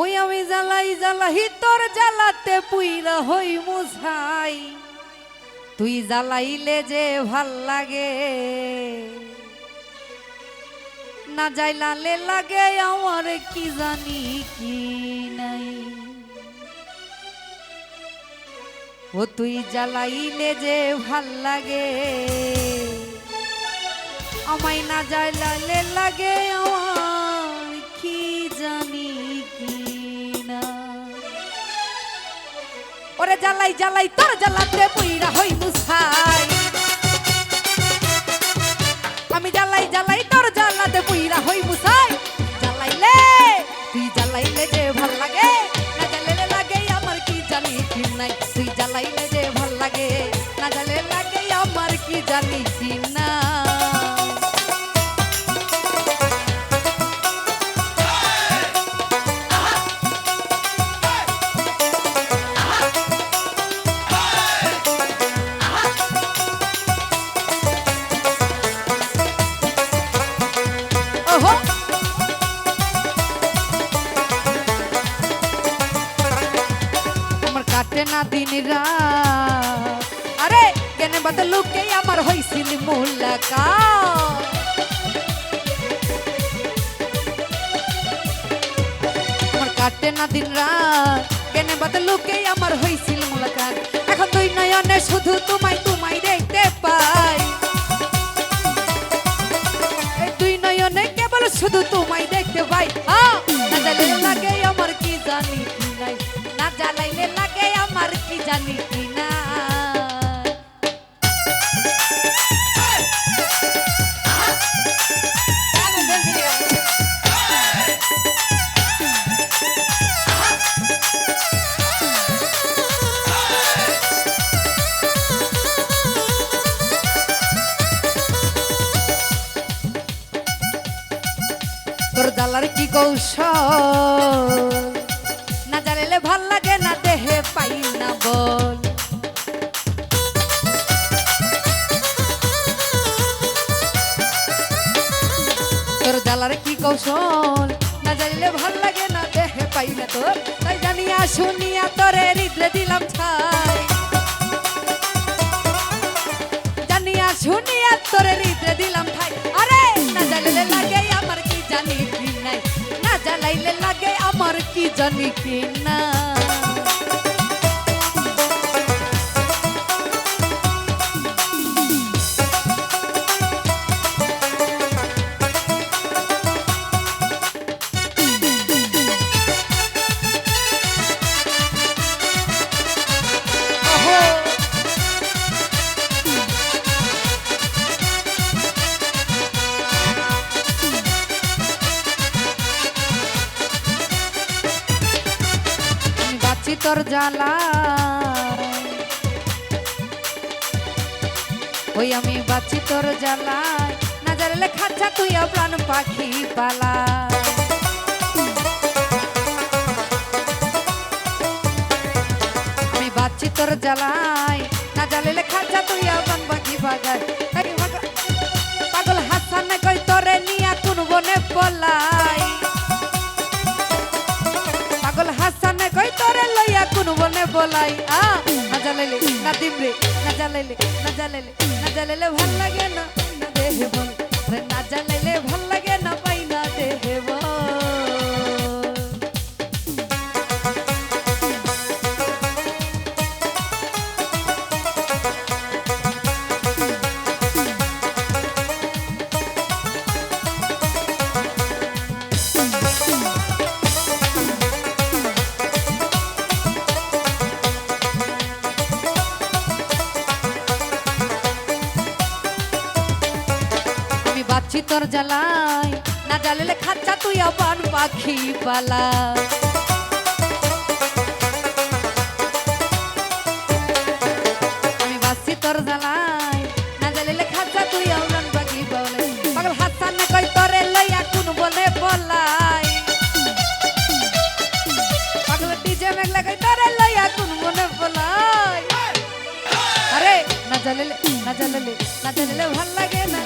ওই আমি জ্বালাই জ্বালাই তোর জ্বালাতে পুইরা হই মুছাই। তুই জ্বালাইলে যে ভালো লাগে। না যাইলালে লাগে আমার কি জানি কি নাই। ও তুই জ্বালাইলে যে ভালো লাগে। আমায় না জ্বালালে লাগে আমার ওরে জ্বালাই জ্বালাই, তোর জ্বালাতে পুইরা হই মুসাই আমি জ্বালাই জ্বালাই, তোর জ্বালাতে পুইরা হই মুসাই জ্বালাইলে, তুই জ্বালাইলে যে ভালো লাগে, না জ্বালাইলে লাগে আমার কি জানি কি নাই। তুই জ্বালাইলে যে ভালো লাগে, না জ্বালাইলে লাগে আমার কি জানি কি ওহো আমার কাটে না দিন রাত। আরে, কেন বদলুকে আমার হইছিল মুলাকাত? আমার কাটে না দিন রাত। কেন বদলুকে আমার হইছিল মুলাকাত? এখন দুই নয়নে শুধু তোমায় শুধু তোমায় দেখতে তোর জ্বালার কি কৌশল? না জ্বালাইলে ভালো লাগে না দেহে পাই না বল। তোর কি কৌশল? না জানিলে ভালো লাগে না দেহে পাই না তোর। তাই জানিয়া শুনিয়া তোরে হৃদয়ে দিলাম আমার কি জানি কি বাঁচি তোর জ্বালা। ওই আমি বাঁচি তোর জ্বালায় না জানলে খাচ্ছা তুই প্রাণ পাখি পালা। আমি বাঁচি তোর জ্বালায়। না জানলে খাচ্ছা তুই প্রাণ পাখি বাগায় বলাই, আ, না জ্বালাইলে না দিমরে, না জ্বালাইলে না জ্বালাইলে না জ্বালাইলে ভালো লাগে না দেহে বল। তোর জ্বালাই না জ্বালালে খাচ্চা তুই আবার পাখি পালা আমি বাচ্চি তোর জ্বালাই না জ্বালালে খাচ্চা তুই আবার পাখি পালা পাগল হাসান কই তোরে লইয়া কোন বলে বলাই পাগল ডিজে মেঘলা কই তোরে লইয়া কোন বলে বলাই আরে, না জ্বালালে ভালো লাগে না।